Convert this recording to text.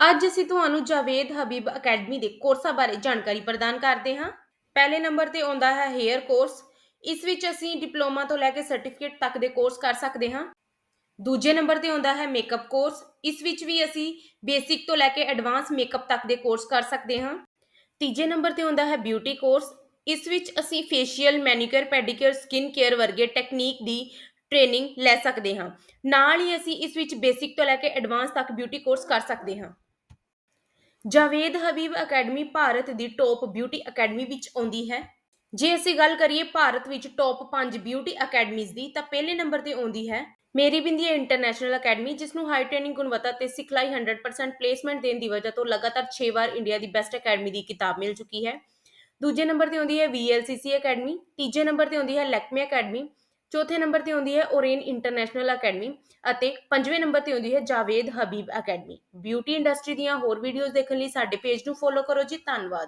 ਅੱਜ ਅਸੀਂ ਤੁਹਾਨੂੰ ਜਾਵੇਦ ਹਬੀਬ ਅਕੈਡਮੀ ਦੇ ਕੋਰਸਾਂ ਬਾਰੇ ਜਾਣਕਾਰੀ ਪ੍ਰਦਾਨ ਕਰਦੇ ਹਾਂ। ਪਹਿਲੇ ਨੰਬਰ ਤੇ ਆਉਂਦਾ ਹੈ ਹੇਅਰ ਕੋਰਸ। ਇਸ ਵਿੱਚ ਅਸੀਂ ਡਿਪਲੋਮਾ ਤੋਂ ਲੈ ਕੇ ਸਰਟੀਫਿਕੇਟ ਤੱਕ ਦੇ ਕੋਰਸ ਕਰ ਸਕਦੇ ਹਾਂ। ਦੂਜੇ ਨੰਬਰ ਤੇ ਆਉਂਦਾ ਹੈ ਮੇਕਅਪ ਕੋਰਸ। ਇਸ ਵਿੱਚ ਵੀ ਅਸੀਂ ਬੇਸਿਕ ਤੋਂ ਲੈ ਕੇ ਐਡਵਾਂਸ ਮੇਕਅਪ ਤੱਕ ਦੇ ਕੋਰਸ ਕਰ ਸਕਦੇ ਹਾਂ। ਤੀਜੇ ਨੰਬਰ ਤੇ ਆਉਂਦਾ ਹੈ ਬਿਊਟੀ ਕੋਰਸ। ਇਸ ਵਿੱਚ ਅਸੀਂ facial manicure pedicure skin care ਵਰਗੇ ਟੈਕਨੀਕ ਦੀ ਟ੍ਰੇਨਿੰਗ ਲੈ ਸਕਦੇ ਹਾਂ। ਨਾਲ ਹੀ ਅਸੀਂ ਇਸ ਵਿੱਚ ਬੇਸਿਕ ਤੋਂ ਲੈ ਕੇ ਐਡਵਾਂਸ ਤੱਕ ਬਿਊਟੀ ਕੋਰਸ ਕਰ ਸਕਦੇ ਹਾਂ। ਜਾਵੇਦ ਹਬੀਬ ਅਕੈਡਮੀ ਭਾਰਤ ਦੀ ਟੌਪ ਬਿਊਟੀ ਅਕੈਡਮੀ ਵਿੱਚ ਆਉਂਦੀ ਹੈ। ਜੇ ਅਸੀਂ ਗੱਲ ਕਰੀਏ ਭਾਰਤ ਵਿੱਚ ਟੌਪ 5 ਬਿਊਟੀ ਅਕੈਡਮੀਜ਼ ਦੀ, ਤਾਂ ਪਹਿਲੇ ਨੰਬਰ ਤੇ ਆਉਂਦੀ ਹੈ ਮੇਰੀ ਬਿੰਦੀਆ ਇੰਟਰਨੈਸ਼ਨਲ ਅਕੈਡਮੀ ਜਿਸ ਨੂੰ ਹਾਈ ਟ੍ਰੇਨਿੰਗ ਗੁਣਵੱਤਾ ਤੇ ਸਿਖਲਾਈ 100% ਪਲੇਸਮੈਂਟ ਦੇਣ ਦੀ ਵਜ੍ਹਾ ਤੋਂ ਲਗਾਤਾਰ 6 ਵਾਰ ਇੰਡੀਆ ਦੀ ਬੈਸਟ ਅਕੈਡਮੀ ਦੀ ਕਿਤਾਬ ਮਿਲ ਚੁੱਕੀ ਹੈ। ਦੂਜੇ ਨੰਬਰ ਤੇ ਆਉਂਦੀ ਹੈ VLCC ਅਕੈਡਮੀ ਤੀਜੇ ਨੰਬਰ ਤੇ ਆਉਂਦੀ ਹੈ ਲੈਕਮੇ ਅਕੈਡਮੀ ਚੌਥੇ ਨੰਬਰ ਤੇ ਆਉਂਦੀ ਹੈ ਓਰੇਨ ਇੰਟਰਨੈਸ਼ਨਲ ਅਕੈਡਮੀ ਅਤੇ ਪੰਜਵੇਂ ਨੰਬਰ ਤੇ ਆਉਂਦੀ ਹੈ Javed Habib academy. Beauty industry ਦੀਆਂ ਹੋਰ ਵੀਡੀਓਜ਼ ਦੇਖਣ ਲਈ ਸਾਡੇ ਪੇਜ ਨੂੰ ਫੋਲੋ ਕਰੋ ਜੀ, ਧੰਨਵਾਦ।